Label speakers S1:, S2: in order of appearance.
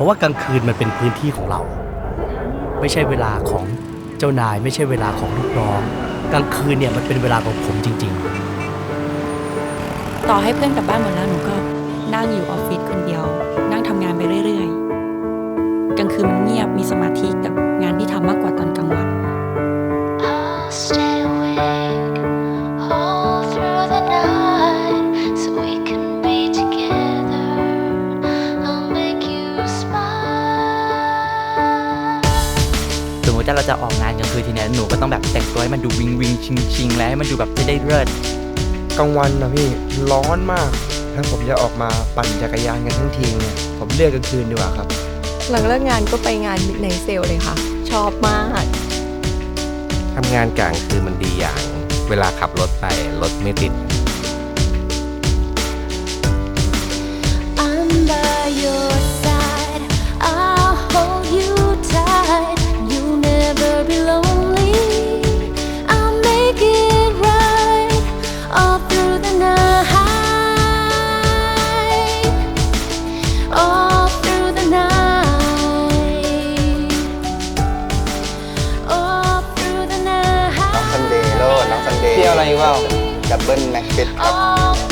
S1: ราะว่ากลางคืนมันเป็นพื้นที่ของเรา ไม่ใช่เวลาของเจ้านาย ไม่ใช่เวลาของลูกน้อง กลางคืนเนี่ยมันเป็นเวลาของผมจริงๆ
S2: ต่อให้เพื่อนกลับบ้านหมดแล้วหนูก็นั่งอยู่ออฟฟิศคนเดียว นั่งทำงานไปเรื่อยๆกลางคืนมันเงียบมีสมาธิกับงานที่ทำมากกว่าตอนกลาง
S3: มมติถ้าเราจะออกงานกลางคืนทีเนี้ยหนูก็ต้องแบบแต่งตัวให้มันดูวิงวิงชิงชิงแล้วให้มันดูแบบจะได้เลิศ
S4: กลางวันนะพี่ร้อนมากถ้าผมจะออกมาปั่นจักรยานกันทั้งทีเนี่ยผมเลือกกลางคืนดีกว่าครับ
S5: หลังเลิกงานก็ไปงานมิดไนเซลเลยค่ะ ชอบมาก
S6: ทำงานกลางคืนมันดีอย่าง เวลาขับรถไปรถไม่ติด
S4: Carnival
S7: ดับเบิลแม็กฟิตครับ